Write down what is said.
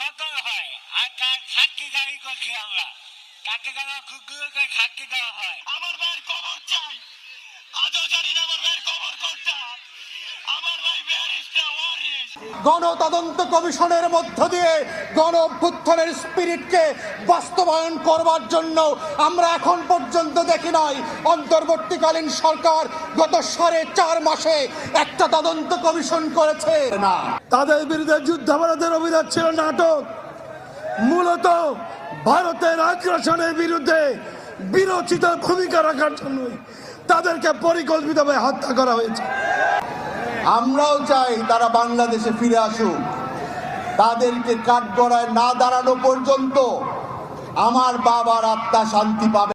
সকল হয় আর তার সাক্ষী দাবি করছি আমরা তাকে যেন খুব দূরে করে সাক্ষী দেওয়া হয় আমার ভাইয়ের কবর চাই। আজও জানি না আমার ভাইয়ের গণতদন্ত কমিশনের মধ্য দিয়ে গণ অভ্যুত্থানের স্পিরিটকে বাস্তবায়ন করবার জন্য আমরা এখন পর্যন্ত দেখি নাই। অন্তর্বর্তীকালীন সরকার গত সাড়ে চার মাসে একটা তদন্ত কমিশন করেছে। না। তাদের বিরুদ্ধে যুদ্ধাপরাধের অভিযোগ ছিল নাটক। মূলত ভারতের আগ্রাসনের বিরুদ্ধে বিরোচিত ভূমিকা রাখার জন্যই তাদেরকে পরিকল্পিতভাবে হত্যা করা হয়েছে। আমরাও চাই তারা বাংলাদেশে ফিরে আসুক। তাদেরকে কাঠগড়ায় না দাঁড়ানো পর্যন্ত আমার বাবার আত্মা শান্তি পাবে।